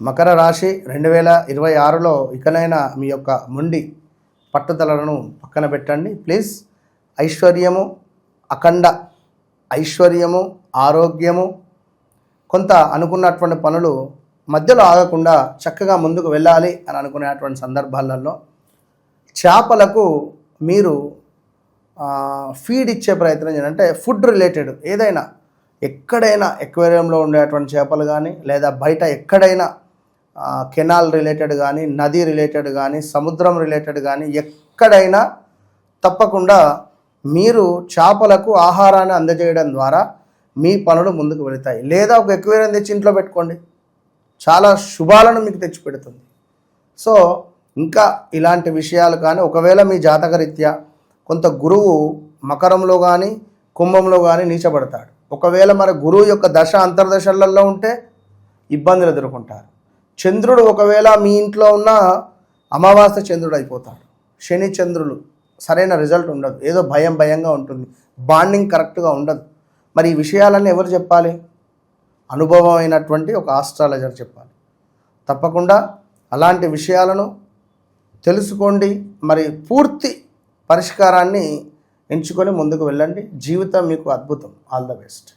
మకర రాశి రెండు వేల ఇరవై ఆరులో ఇకనైనా మీ యొక్క మొండి పట్టుదలను పక్కన పెట్టండి. ప్లీజ్ ఐశ్వర్యము అఖండ ఐశ్వర్యము ఆరోగ్యము కొంత అనుకున్నటువంటి పనులు మధ్యలో ఆగకుండా చక్కగా ముందుకు వెళ్ళాలి అని అనుకునేటువంటి సందర్భాలలో చేపలకు మీరు ఫీడ్ ఇచ్చే ప్రయత్నం చేయండి. అంటే ఫుడ్ రిలేటెడ్ ఏదైనా ఎక్కడైనా ఎక్వేరియంలో ఉండేటువంటి చేపలు కానీ లేదా బయట ఎక్కడైనా కెనాల్ రిలేటెడ్ కానీ నది రిలేటెడ్ కానీ సముద్రం రిలేటెడ్ కానీ ఎక్కడైనా తప్పకుండా మీరు చేపలకు ఆహారాన్ని అందజేయడం ద్వారా మీ పనులు ముందుకు వెళతాయి. లేదా ఒక ఎక్వేరియం తెచ్చి ఇంట్లో పెట్టుకోండి. చాలా శుభాలను మీకు తెచ్చిపెడుతుంది సో ఇంకా ఇలాంటి విషయాలు కానీ ఒకవేళ మీ జాతకరీత్యా కొంత గురువు మకరంలో కానీ కుంభంలో కానీ నీచబడతాడు. ఒకవేళ మరి గురువు యొక్క దశ అంతర్దశలలో ఉంటే ఇబ్బందులు ఎదుర్కొంటారు. చంద్రుడు ఒకవేళ మీ ఇంట్లో ఉన్న అమావాస్య చంద్రుడు అయిపోతాడు. శని చంద్రులు సరైన రిజల్ట్ ఉండదు. ఏదో భయం భయంగా ఉంటుంది. బాండింగ్ కరెక్ట్గా ఉండదు. మరి ఈ విషయాలన్నీ ఎవరు చెప్పాలి? అనుభవం అయినటువంటి ఒక ఆస్ట్రాలజర్ చెప్పాలి. తప్పకుండా అలాంటి విషయాలను తెలుసుకోండి. మరి పూర్తి పరిష్కారాన్ని ఎంచుకొని ముందుకు వెళ్ళండి. జీవితం మీకు అద్భుతం. All the best.